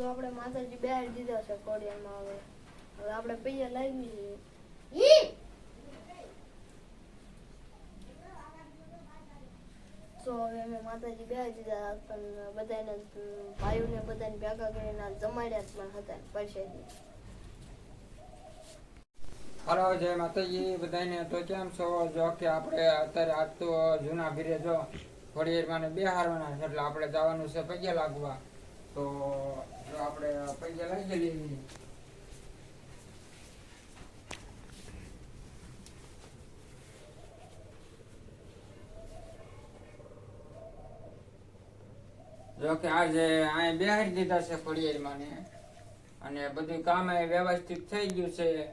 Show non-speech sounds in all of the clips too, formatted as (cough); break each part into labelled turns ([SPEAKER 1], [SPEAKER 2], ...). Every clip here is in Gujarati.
[SPEAKER 1] જો આપણે માતાજી બેહાર દીધા છે કોડિયામાં હવે. હવે આપણે પૈયા લાવી છે તો બધાને
[SPEAKER 2] તો કેમ છો? જો કે આપણે અત્યારે આજ જૂના ભીરે જો થોડી મને બે હારવાના છે, એટલે આપણે જવાનું છે પગે લાગવા. તો જો આપણે પગે લાગી લેવી જો આજે અહીંયા બેહારી દીધા છે ખોડિયારમાં અને બધું કામ એ વ્યવસ્થિત થઈ ગયું છે.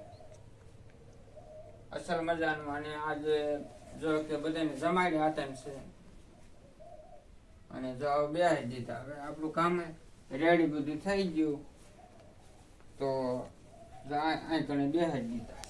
[SPEAKER 2] અસલ મજાનું. અને આજે જો કે બધાને જમાડ્યા હતા છે. અને જો હવે દીધા. હવે આપણું કામ રેડી બધું થઈ ગયું તો અહીં કણે બેહારી દીધા.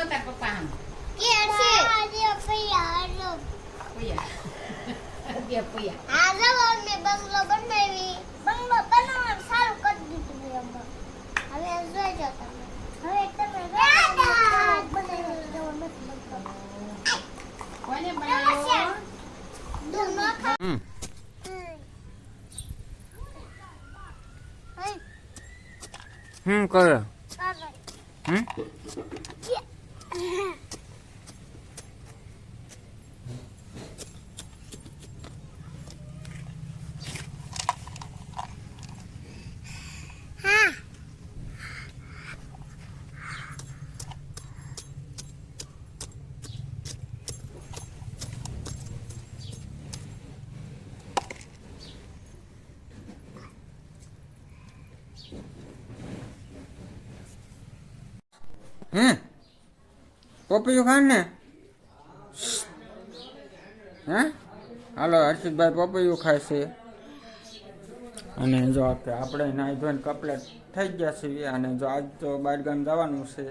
[SPEAKER 3] જો તાર પપ્પા આમ.
[SPEAKER 4] કે છે? આજે પૈયા હાલો
[SPEAKER 3] પુયા. બે પુયા.
[SPEAKER 4] હાલો અમને બંગલો બનાવી. બંગલો બનાવવાનું સારું કરી દીધું મેં અમને. હવે જોઈજો તમે. હવે તમે
[SPEAKER 3] કોને બનાવ્યો?
[SPEAKER 4] દૂધ ન ખા
[SPEAKER 2] હમ કરે. હમ.
[SPEAKER 4] હે?
[SPEAKER 2] પપૈયું ખાન ને? હે? હાલો હર્ષિતભાઈ પપૈયું ખાય છે. અને જો આપણે આપણે નાઈ ધોઈને કપલેટ થઈ ગયા છીએ અને જો આજ તો બહારગામ જવાનું છે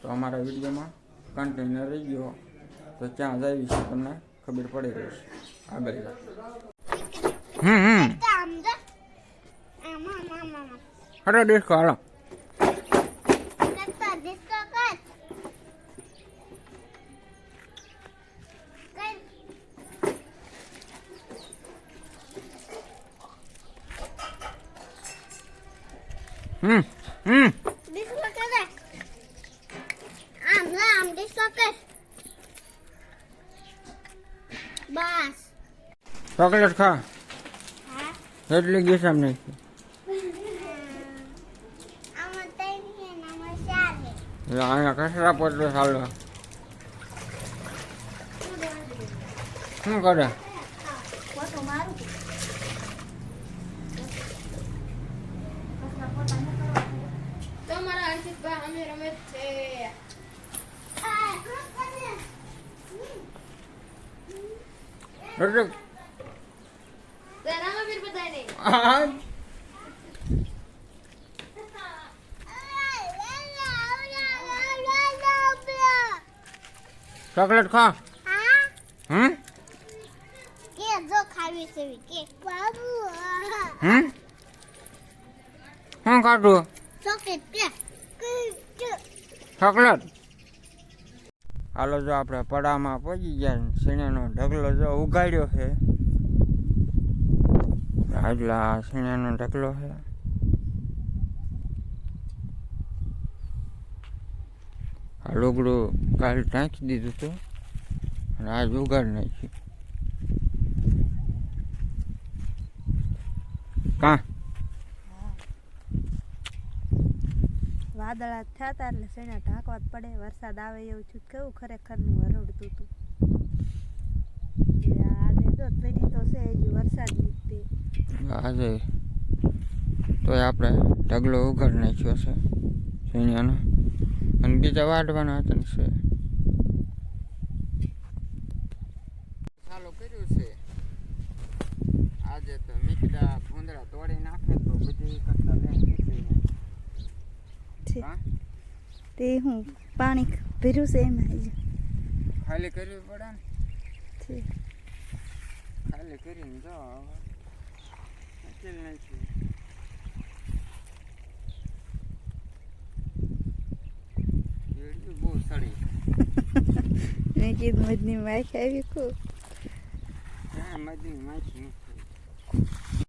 [SPEAKER 2] તો અમારા વિડીયોમાં કન્ટેનર રહી ગયો. તો ક્યાં જઈ છે તમને ખબર પડી રહેશે આગળ જા. હમ હમ. હરે દેખો હાલો
[SPEAKER 4] કરતા ડિસ્કો કર કર
[SPEAKER 2] હમ હમ.
[SPEAKER 4] બસ
[SPEAKER 2] ચોકલેટ ખા. એટલી નહીં.
[SPEAKER 4] આના ને આમાં
[SPEAKER 2] એટલે અહીંયા કચરા પોતે ચાલો શું કરે?
[SPEAKER 1] અમે રમે છે.
[SPEAKER 2] ચોકલેટ ખા હમ
[SPEAKER 4] કે જો ખાવી છે કે બાબુ
[SPEAKER 2] હમ? શું ખાધું?
[SPEAKER 4] ચોકલેટ કે
[SPEAKER 2] ચોકલેટ. હાલો જો આપણે પડામાં પહોંચી ગયા સીણાનો ઢગલો જો ઉગાડ્યો છે. આજલા સીણાનો ઢગલો છે. આ લુગડું કાલ ટાંકી દીધું હતું, અને આજ ઉગાડી નાખ્યું. કાં?
[SPEAKER 5] વાદળા થયા હતા એટલે શેના ઢાંકવા જ પડે. વરસાદ આવે એવું છું કેવું ખરેખરનું હરવડતું હતું. આજે જો પેઢી તો છે હજી વરસાદ નીકળે
[SPEAKER 2] આજે તોય આપણે ઢગલો ઉઘડ નાખ્યો છે સીણિયાનો અને બીજા વાઢવાના હતા ને છે. ચાલુ કર્યું છે. આજે તો મીઠા ભૂંદડા તોડી નાખે તો બધી કરતા લઈને
[SPEAKER 5] છે. તે હું પાણી ભીરું છે એમાં
[SPEAKER 2] ખાલી કરવી પડે ને? ખાલી કરીને જો હવે. બહુ સડી (laughs)
[SPEAKER 5] કીધું મજની માખી આવી કો
[SPEAKER 2] હા મજની માછી